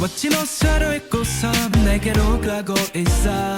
멋진 옷 차려입고서 내게로 가고 있어.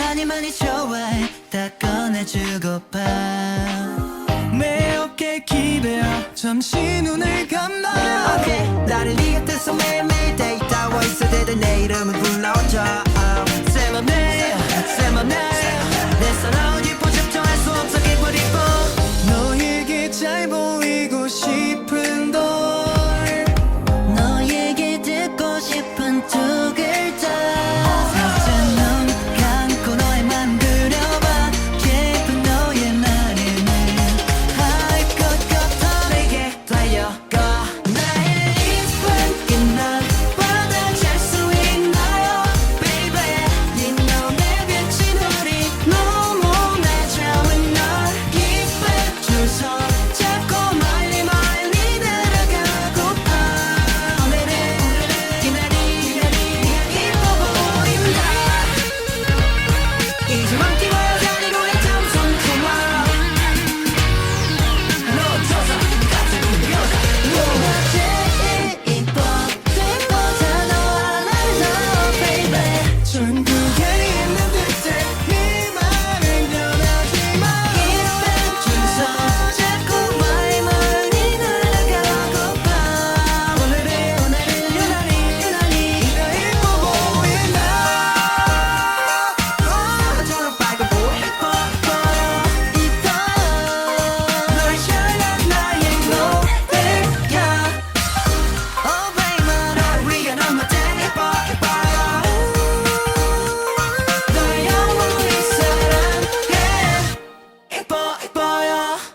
많이 많이 좋아해. 다 꺼내주고파. 내 어깨 기대어 잠시 눈을 감아 okay. 나를 네 곁에서 매일매일 데이터 있어야 돼내 이름은 불러.